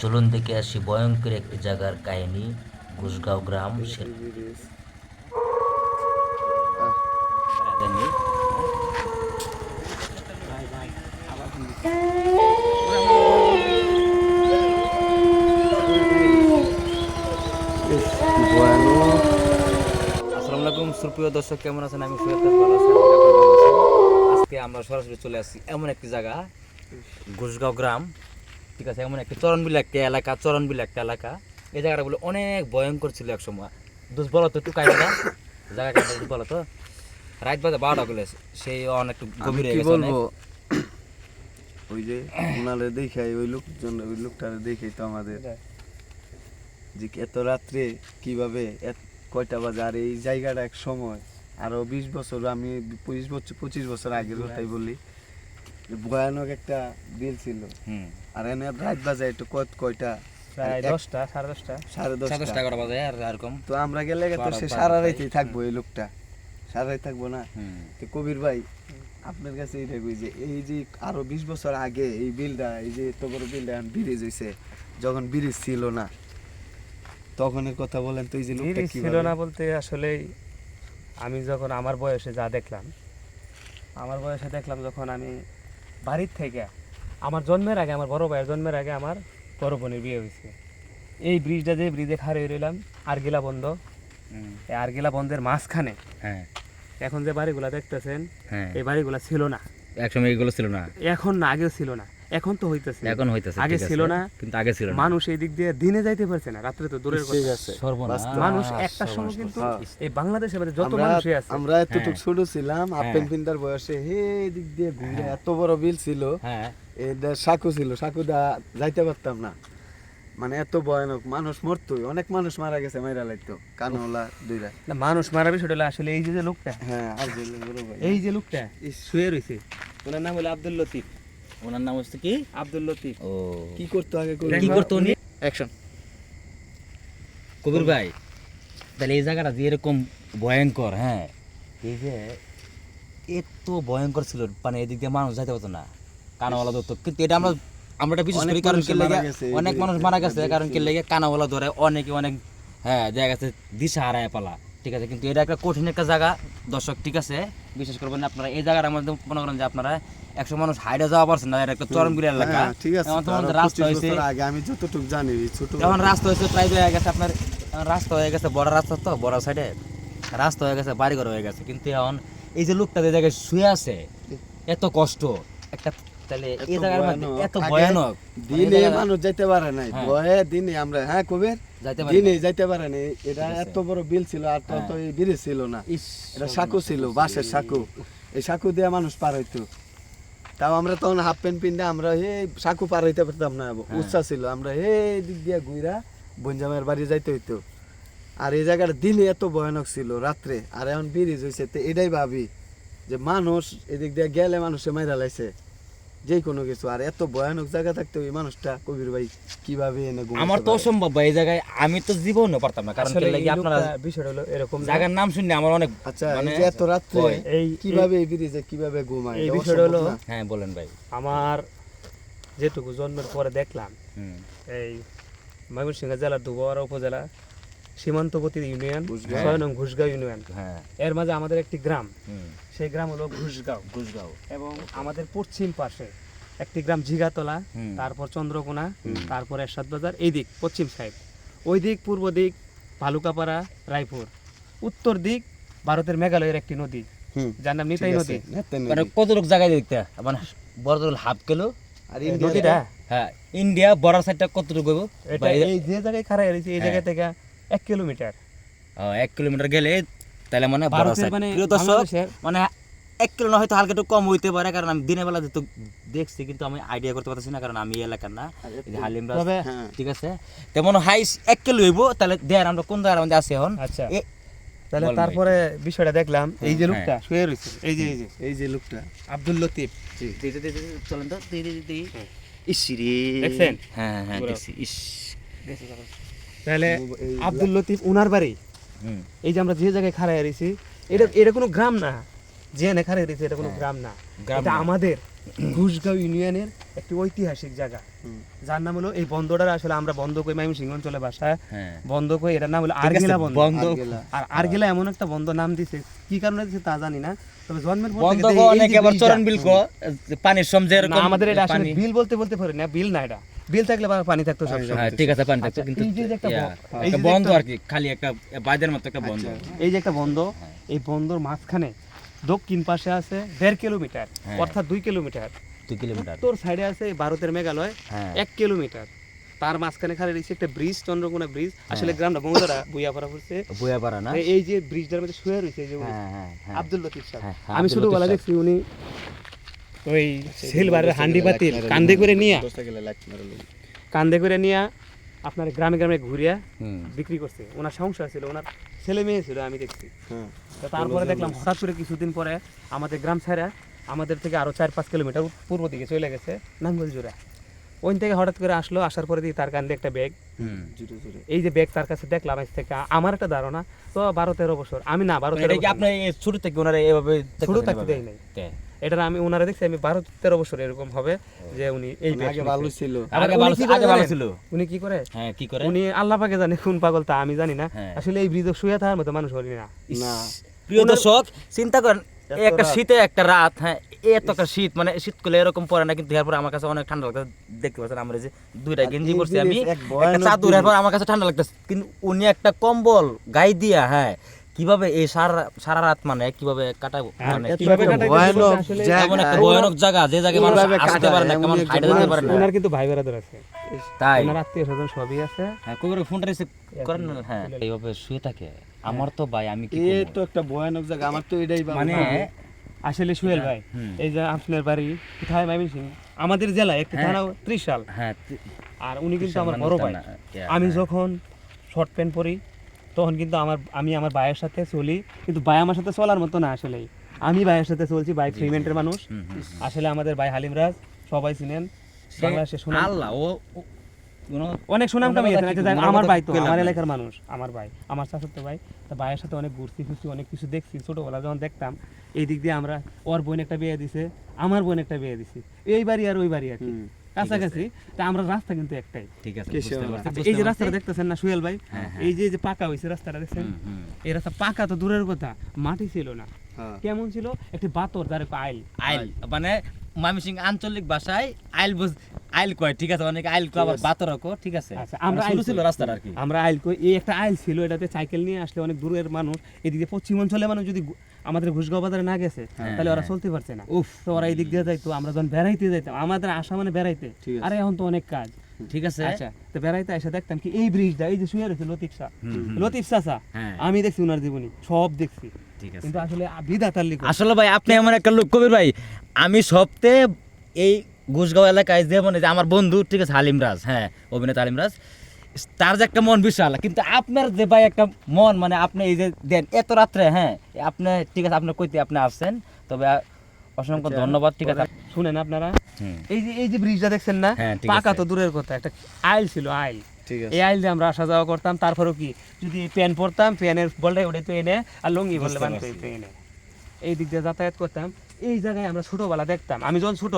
চলুন দেখে আসি ভয়ঙ্কর একটি জায়গার কাহিনী ঘুষগাঁও গ্রাম সুপ্রিয় দর্শক, কেমন আছেন? আমি। আজকে আমরা সরাসরি চলে আসছি এমন একটি জায়গা ঘুষগাঁও গ্রাম। ঠিক আছে এমন একটি চরণবিল একটা এলাকা চরণবিল একটা এলাকা। এই জায়গাটা বলে অনেক ভয়ঙ্কর ছিল এক সময়। দোষ বলো তো একটু কায়দা জায়গাটা একটু বলো তো। রাত বাজে বারোটা গুলো সেই অনেক গভীর হয়ে গেছে বলব? ওই যে ওনারে দেখাই ওই লোকজন ওই লোকটারে দেখাই তো আমাদের। যে এত রাত্রে কীভাবে কয়টা বাজে আর এই জায়গাটা এক সময়। আরও বিশ বছর আমি পঁচিশ বছর পঁচিশ বছর আগের কথাই বলি। ভয়ানক একটা বিল ছিল। হুম। আর এনে রাত বাজে একটু কত কয়টা? প্রায় দশটা সাড়ে দশটা। সাড়ে দশটা। টাকা বাজে তো আমরা গেলে তো সে সারা তাই? রাইতেই থাকব এই লোকটা। সারা রাত থাকব না? তো কবির ভাই আপনার কাছে এইটা কই যে এই যে আরও বিশ বছর আগে এই বিলটা এই যে এত বড় বিলটা এখন ব্রিজ হয়েছে যখন ব্রিজ ছিল না তখনের কথা বলেন তো এই যে লোকটা ছিল না বলতে আসলে আমি যখন আমার বয়সে যা দেখলাম আমার বয়সে দেখলাম যখন আমি বাড়ির থেকে আমার জন্মের আগে আমার বড় ভাইয়ের জন্মের আগে আমার বড় বোনের বিয়ে হয়েছে। এই ব্রিজটা যে ব্রিজে খারে রইলাম আরগিলা বন্ধ। এই আরগিলা বন্ধের মাঝখানে হ্যাঁ। এখন যে বাড়িগুলা দেখতেছেন হ্যাঁ। এই বাড়িগুলা ছিল না। একসময় এগুলো ছিল না। এখন না আগেও ছিল না। এখন তো হইতেছে। এখন হইতেছে আগে ছিল না। কিন্তু আগে ছিল না। মানুষ এই দিক দিয়ে দিনে যাইতে পারছে না রাত্রে তো দূরের কথা। আছে। সর্বনাশ। মানুষ একটা সময় কিন্তু হ্যাঁ। এই বাংলাদেশের মধ্যে যত মানুষই আছে। আমরা এতটুকু। ছোট ছিলাম আপেন পিন্দার বয়সে হে দিক দিয়ে ঘুরে এত বড় বিল ছিল। হ্যাঁ। এটা সাকু ছিল সাকু দা যাইতে পারতাম না। মানে এত ভয়ানক মানুষ মরতোই অনেক মানুষ মারা গেছে মাইরা লাইতো কানওয়ালা দুইরা। না মানুষ মারা বিষয়টা হলো আসলে এই যে যে লোকটা। হ্যাঁ আর যে এই যে লোকটা এই শুয়ে রয়েছে ওনার নাম হলো আব্দুল লতিফ। ওনার নাম হচ্ছে কি? আব্দুল লতিফ। ও। কি করতো আগে কি করতো উনি? অ্যাকশন। কবির ভাই তাহলে এই জায়গাটা যে এরকম ভয়ঙ্কর হ্যাঁ? এই যে এত ভয়ঙ্কর ছিল মানে এদিক দিয়ে মানুষ যাইতে পারতো না। কানাওয়ালা ধরতো কিন্তু এটা আমরা আমরা এটা বিশেষ করি কারণ লেগে অনেক মানুষ মারা গেছে কারণ কি লেগে কানাওয়ালা ধরে অনেকে অনেক হ্যাঁ দেখা গেছে দিশা হারায় পালা। ঠিক আছে কিন্তু এটা একটা কঠিন একটা জায়গা। দর্শক ঠিক আছে? বিশেষ করবেন আপনারা এই জায়গাটার মধ্যে মনে করেন যে আপনারা একশো মানুষ হাইডে যাওয়া পারছেন না এটা একটা চরম এলাকা। হ্যাঁ, ঠিক আছে আমাদের রাস্তা হয়েছে। আগে আমি যতটুকু জানি ছোট এখন রাস্তা হয়েছে প্রায় হয়ে গেছে আপনার রাস্তা হয়ে গেছে বড় রাস্তা তো বড় সাইডে রাস্তা হয়ে গেছে বাড়িঘর হয়ে গেছে। কিন্তু এখন এই যে লোকটা যে জায়গায় শুয়ে আছে এত কষ্ট একটা তাহলে এই জায়গার মধ্যে এত ভয়ানক। দিনে মানুষ যাইতে পারে নাই। হ্যাঁ। ভয়ে দিনে আমরা হ্যাঁ কবির? দিনে যাইতে পারে নাই। এটা এত বড় বিল ছিল আর তো হ্যাঁ। এই ব্রিজ ছিল না। এটা সাঁকু ছিল বাঁশের সাঁকু। এই সাঁকু দিয়ে মানুষ পার হইতো। তাও আমরা তখন হাফ প্যান্ট আমরা হে সাঁকু পার হইতে পারতাম না। উৎসাহ ছিল। আমরা হে দিক দিয়ে ঘুরা বঞ্জামের বাড়ি যাইতে হইতো। আর এই জায়গাটা দিনে এত ভয়ানক ছিল রাত্রে। আর এখন ব্রিজ হয়েছে তো এটাই ভাবি যে মানুষ এদিক দিয়ে গেলে মানুষে মাইরা লাইছে। যে কোনো কিছু। আর এত ভয়ানক জায়গা থাকতে ওই মানুষটা কবির ভাই কীভাবে এনে আমার তো অসম্ভব ভাই এই জায়গায় আমি তো জীবনও পারতাম না কারণ কি লাগি আপনারা বিষয়টা হলো এরকম জায়গার নাম শুনলে আমার অনেক আচ্ছা মানে এত রাত্রে এই কীভাবে এই ব্রিজে কীভাবে ঘুমায়? এই অসম্ভব হলো- হ্যাঁ বলেন ভাই। আমার যেটুকু জন্মের পরে দেখলাম এই ময়মনসিংহ জেলার দুবরা উপজেলা সীমান্তবর্তী ইউনিয়ন ঘুষগাঁও। ছয় নং ঘুষগাঁও ইউনিয়ন। হ্যাঁ। এর মাঝে আমাদের একটি গ্রাম হুম। সেই গ্রাম হলো ঘুষগাঁও। গুজগাঁও এবং আমাদের পশ্চিম পাশে একটি গ্রাম ঝিগাতলা হুম। তারপর চন্দ্রকোনা তারপর এরশাদ বাজার এই দিক পশ্চিম সাইড। ওই দিক পূর্ব দিক ভালুকাপাড়া রায়পুর। উত্তর দিক ভারতের মেঘালয়ের একটি নদী। হুম। যার নাম নিতাই নদী। মানে কত লোক জায়গায় দেখতে? মানে বড় হাফ কিলো? আর নদীটা? হ্যাঁ ইন্ডিয়া বর্ডার সাইডটা কতটুকু? এই- যে জায়গায় খারাপ এই হ্যাঁ। জায়গা থেকে এক কিলোমিটার। ও, এক কিলোমিটার গেলে তাহলে মানে ভারতের মানে মানে এক কিলো না হয়তো হালকা একটু কম হইতে পারে কারণ আমি দিনের বেলা যেহেতু দেখছি কিন্তু আমি আইডিয়া করতে পারতেছি না কারণ আমি এলাকার না। হালিম রাজ তবে হ্যাঁ ঠিক আছে। তেমন হাইস এক কিলো হইব তাহলে দেয়ার আমরা কোন জায়গার মধ্যে আছি এখন? আচ্ছা। তাহলে তারপরে বিষয়টা দেখলাম। এই যে হ্যাঁ। লোকটা শুয়ে রয়েছে। এই যে এই যে এই যে লোকটা আব্দুল লতিফ। চলেন তো। ইস। দেখছেন? হ্যাঁ হ্যাঁ দেখছি। ইস। তাহলে আব্দুল লতিফ উনার বাড়ি। এই যে আমরা যে জায়গায় খাড়াই রয়েছি এটা এটা কোনো গ্রাম না। যে এনে খারে দিয়েছে এটা কোনো গ্রাম না। এটা আমাদের ঘুষগাঁও ইউনিয়নের একটি ঐতিহাসিক জায়গা। যার নাম হলো এই বন্দরটা আসলে আমরা বন্ধ কই মাইম সিংহ অঞ্চলে বাসায়। হ্যাঁ। বন্ধ কই এটার নাম হলো আরগেলা বন্ধ বন্ধ আর আরগেলা এমন একটা বন্ধ নাম দিছে। কি কারণে দিছে তা জানি না। তবে জন্মের পর বন্ধ থেকে অনেকে আবার চরণ বিল কো পানির সমঝে না, আমাদের এটা আসলে বিল বলতে বলতে পারে না। বিল না এটা। বিল থাকলে বা পানি থাকতো সব হ্যাঁ ঠিক আছে পানি থাকতো আচ্ছা, কিন্তু এই যে যে একটা এই যে যে বন্ধ আর কি খালি একটা বাইদের মতো একটা বন্ধ। এই যে একটা বন্ধ এই বন্ধর মাঝখানে দক্ষিণ পাশে আছে দেড় কিলোমিটার হ্যাঁ। অর্থাৎ দুই কিলোমিটার। দুই কিলোমিটার। উত্তর সাইডে আছে ভারতের মেঘালয় হ্যাঁ। এক কিলোমিটার। তার মাঝখানে খালি রয়েছে একটা ব্রিজ চন্দ্রকোনা ব্রিজ। আসলে গ্রামটা বন্ধুরা বুইয়া পড়া পড়ছে। বইয়া পারা না? এই যে ব্রিজটার মধ্যে শুয়ে রয়েছে এই যে হ্যাঁ হ্যাঁ হ্যাঁ। আব্দুল লতিফ সাহেব। হ্যাঁ, হ্যাঁ, আমি শুধু বলা। দেখছি উনি ওই সিলভারের হান্ডি পাতিল কান্দে করে নিয়ে। কান্দে করে নিয়ে আপনার গ্রামে গ্রামে ঘুরিয়া বিক্রি করছে। ওনার সংসার ছিল ওনার ছেলে মেয়ে ছিল আমি দেখছি। হ্যাঁ। তো তারপরে দেখলাম হঠাৎ করে কিছুদিন পরে আমাদের গ্রাম ছাড়া আমাদের থেকে আরও চার পাঁচ কিলোমিটার পূর্ব দিকে চলে গেছে নাঙ্গল নাঙ্গলজোড়া। ওই থেকে হঠাৎ করে আসলো আসার পরে দিয়ে তার কান্দে একটা ব্যাগ জুড়ে জুড়ে এই যে ব্যাগ তার কাছে দেখলাম আজ থেকে আমার একটা ধারণা তো বারো তেরো বছর আমি না বারো মানে তেরো এটা কি বছর আপনি এই শুরু থেকে ওনারা এভাবে ছোট থাকতে দেয় নাই। এটা আমি ওনারা দেখছি আমি বারো তেরো বছর এরকম হবে যে উনি এই আগে ভালো ছিল। আগে ভালো ছিল- আগে ভালো ছিল। উনি কি করে? হ্যাঁ কি করে? উনি আল্লাহ পাকে জানে কোন পাগল তা আমি জানি না। হ্যাঁ। আসলে এই ব্রিজ শুয়ে থাকার মতো মানুষ হলি না। না। প্রিয় দর্শক চিন্তা করেন একটা শীতে একটা রাত হ্যাঁ এই এত একটা শীত মানে শীত করলে এরকম পরে না কিন্তু এরপর আমার কাছে অনেক ঠান্ডা লাগতেছে। দেখতে পাচ্ছেন আমরা যে দুইটা গেঞ্জি পরছি আমি একটা চাদর এরপর আমার কাছে ঠান্ডা লাগতেছে। কিন্তু উনি একটা কম্বল গায়ে দিয়া হ্যাঁ কীভাবে এই সারা সারা রাত মানে কীভাবে কাটাবো? হ্যাঁ, মানে কীভাবে ভয়ানক জায়গা। এমন একটা ভয়ানক জায়গা যে জায়গায় মানুষ আসতে পারে না কেমন হাইটে যেতে পারে না। ওনার কিন্তু ভাই বেড়াদর আছে। তাই? ওনার আত্মীয় স্বজন সবই আছে। হ্যাঁ কই ফোনটা রিসিভ করেন না? হ্যাঁ এইভাবে শুয়ে থাকে। আমার তো ভাই আমি কি এ করব? তো একটা ভয়ানক জায়গা আমার তো এটাই মানে আসলে সুহেল ভাই এই যে আপনার বাড়ি কোথায় মাইমিন আমাদের জেলায় একটি হ্যাঁ। থানা ত্রিশাল। হ্যাঁ আর উনি কিন্তু আমার বড় ভাই। আমি হ্যাঁ। যখন শর্ট প্যান্ট পরি তখন কিন্তু আমার আমি আমার ভাইয়ের সাথে চলি কিন্তু ভাই আমার সাথে চলার মতো না আসলে আমি ভাইয়ের সাথে চলছি ভাই ফ্রিমেন্টের মানুষ। আসলে আমাদের ভাই হালিমরাজ সবাই চিনেন বাংলাদেশে আল্লাহ ও অনেক সুনাম কামিয়েছেন আমার ভাই তো আমার এলাকার মানুষ আমার ভাই আমার ভাই। তা ভাইয়ের সাথে অনেক ঘুরছি ফুরছি অনেক কিছু দেখছি। ছোটবেলা যখন দেখতাম এই দিক দিয়ে আমরা ওর বোন একটা বিয়ে দিছে আমার বোন একটা বিয়ে দিছি। এই বাড়ি আর ওই বাড়ি আর কি। কাছাকাছি তা আমরা রাস্তা কিন্তু একটাই ঠিক আছে এই যে। রাস্তাটা দেখতেছেন না সুয়েল ভাই হ্যাঁ, হ্যাঁ। এই যে যে পাকা হয়েছে রাস্তাটা দেখছেন। এই রাস্তা পাকা তো দূরের কথা মাটি ছিল না হ্যাঁ। কেমন ছিল একটি বাতর যার আইল আইল মানে ময়মনসিং আঞ্চলিক ভাষায় আইল বুঝ আইল কয় ঠিক আছে? অনেক আইল কয় আবার বাতর কো ঠিক আছে? আচ্ছা, আমরা আমরা আইল ছিল রাস্তার আর কি। আমরা আইল কই। এই একটা আইল ছিল এটাতে সাইকেল নিয়ে আসলে অনেক দূরের মানুষ। এদিকে পশ্চিম মানুষ যদি আমাদের ঘুষগাঁও বাজারে না গেছে তাহলে ওরা চলতে পারছে না। উফ। তো ওরা এই দিক দিয়ে যাইতো আমরা যখন বেড়াইতে যাইতাম আমাদের আশা মানে বেড়াইতে। আরে এখন তো অনেক কাজ। ঠিক আছে। আচ্ছা তো বেড়াইতে এসে দেখতাম কি এই ব্রিজটা এই যে শুয়ে রয়েছে লতিফ শাহ। লতিফ চাচা হ্যাঁ। আমি দেখছি ওনার জীবনী সব দেখছি। ঠিক আছে। কিন্তু আসলে বিধাতার লিখ। আসলে ভাই আপনি এমন একটা লোক কবির ভাই আমি সপ্তাহে এই ঘুষগাঁও এলাকায় যে মনে যে আমার বন্ধু ঠিক আছে হালিম রাজ হ্যাঁ অভিনেতা হালিম রাজ তার যে একটা মন বিশাল। কিন্তু আপনার যে ভাই একটা মন মানে আপনি এই যে দেন এত রাত্রে হ্যাঁ আপনি ঠিক আছে আপনার কইতে আপনি আসছেন তবে অসংখ্য আচ্ছা, ধন্যবাদ ঠিক আছে। শুনেন আপনারা। এই যে এই যে ব্রিজটা দেখছেন না হ্যাঁ, পাকা তো দূরের কথা একটা আইল ছিল আইল। এই আইল দিয়ে আমরা আসা যাওয়া করতাম তারপরেও কি যদি প্যান পরতাম প্যানের বলটা উঠে তো এনে আর লুঙ্গি বানতে এনে এই দিক দিয়ে যাতায়াত করতাম। এই জায়গায় আমরা ছোটবেলা দেখতাম। আমি যখন ছোট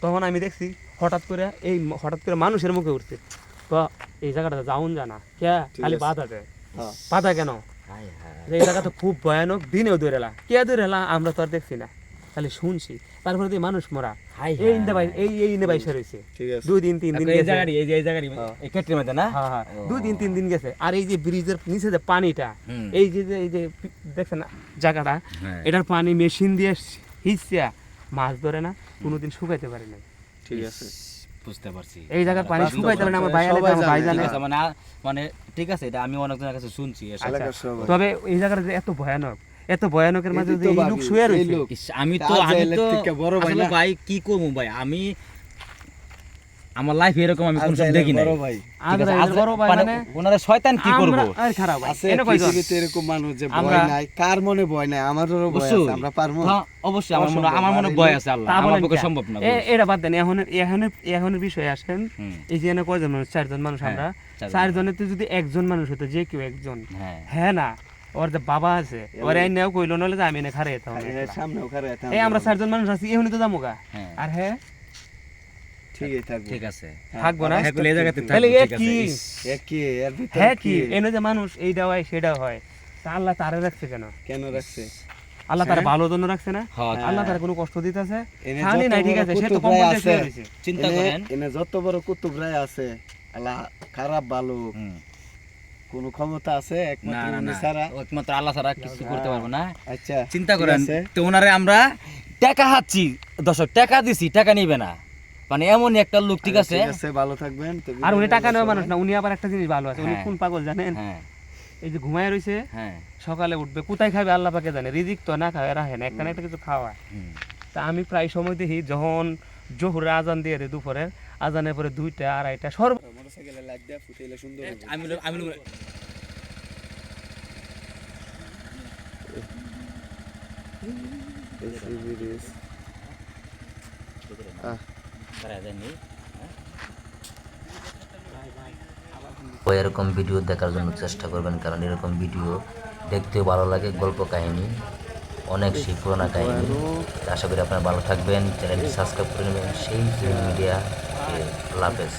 তখন আমি দেখছি হঠাৎ করে এই হঠাৎ করে মানুষের মুখে উঠছে। তো এই জায়গাটা যাউন জানা কে খালি বাধা দেয়। হ্যাঁ। বাধা কেন? এই জায়গা তো খুব ভয়ানক দিনেও দূরে এলা। কে দূরে এলা? আমরা তো আর দেখছি না। খালি শুনছি। তারপরে দিয়ে মানুষ মরা। এই। ইন্দে ভাই এই এই ইন্দে ঠিক আছে। দুই দিন তিন দিন এই। এই এই হ্যাঁ। এই কেটরির মধ্যে না? হ্যাঁ হ্যাঁ। দুই দিন তিন দিন গেছে। আর এই যে ব্রিজের নিচে যে পানিটা এই যে যে- এই যে দেখছেন না? জায়গাটা। এটার পানি মেশিন দিয়ে হিসা মাছ ধরে না কোনোদিন শুকাইতে পারে না ঠিক আছে। বুঝতে পারছি। এই জায়গার পানি শুকাইতে পারে না আমার ভাই সবাই আমার ভাই জানে, জানে ঠিক আছে মানে মানে ঠিক আছে এটা আমি অনেকজনের কাছে শুনছি। এলাকার সবাই তবে এই জায়গাটা যে এত ভয়ানক এত ভয়ানকের মাঝে যে এই লোক শুয়ে রয়েছে। আমি তো আমি তো বড় ভাই ভাই কি করব ভাই? আমি আমার লাইফ এরকম আমি কোনো দেখি ভাই। মানে মানে ওনারা শয়তান কি করব? আর খারাপ আছে এনে কয়জন? পৃথিবীতে এরকম মানুষ যে ভয় নাই কার মনে ভয় নাই? আমারও ভয় আছে আমরা পারব? হ্যাঁ, অবশ্যই আমার মনে আমার মনে ভয় আছে আল্লাহ। আমার পক্ষে সম্ভব না এটা বাদ দেন এখন এখন বিষয়ে আসেন। এই যে কয়জন মানুষ? চারজন মানুষ হ্যাঁ, আমরা। চারজন। চারজনের তো যদি একজন মানুষ হতো যে কেউ একজন। হ্যাঁ। হ্যাঁ না? ওর যে বাবা আছে ওর আইনাও কইলো নলে যে আমি এনে খারে যেতাম এই আমরা চারজন মানুষ আছি এহুনি তো যাব গা আর হ্যাঁ? ঠিকই থাকব। ঠিক আছে। থাকব না? হ্যাঁ, এই জায়গাতে তাহলে এ কি? এ কি? এর ভিতরে হ্যাঁ কি? কি? এনে যে মানুষ এইটা হয় সেটা হয়। তা আল্লাহ তারে রাখছে কেন? কেন রাখছে? আল্লাহ তারে ভালো জন্য রাখছে না? হ্যাঁ, আল্লাহ তারে কোনো কষ্ট দিতেছে? এনে নাই ঠিক আছে সে তো কম রায় বলতে আছে, দিছে চিন্তা করেন। এনে যত বড় কুতুব রায় আছে আল্লাহ খারাপ ভালো কোন ক্ষমতা আছে না একমাত্র উনি ছাড়া? একমাত্র আল্লাহ ছাড়া কিছু করতে পারব না। আচ্ছা চিন্তা করেন তো ওনারে আমরা টাকা হাচ্ছি দর্শক টাকা দিছি টাকা নিবে না। মানে এমনই একটা লোক ঠিক আছে? ঠিক আছে ভালো থাকবেন আর উনি টাকা নেওয়া মানুষ না উনি আবার একটা জিনিস ভালো আছে উনি হ্যাঁ। কোন পাগল জানেন? হ্যাঁ। এই যে ঘুমায় রইছে হ্যাঁ। সকালে উঠবে কোথায় খাবে আল্লাহ পাকে জানে রিজিক তো না খায় রাখে না একটা না একটা কিছু খাওয়া তা আমি প্রায় সময় দেখি যখন জোহরে আজান দিয়ে দেয় দুপুরে আজানের পরে দুইটা আড়াইটা সর্ব মোটরসাইকেলে লাইট দেয়া ফুটাইলে সুন্দর এরকম ভিডিও দেখার জন্য চেষ্টা করবেন, কারণ এরকম ভিডিও দেখতেও ভালো লাগে, গল্প কাহিনী, অনেক সেই পুরোনো কাহিনী। আশা করি আপনারা ভালো থাকবেন, চ্যানেলটি সাবস্ক্রাইব করে নেবেন। সেই মিডিয়া হাফেজ।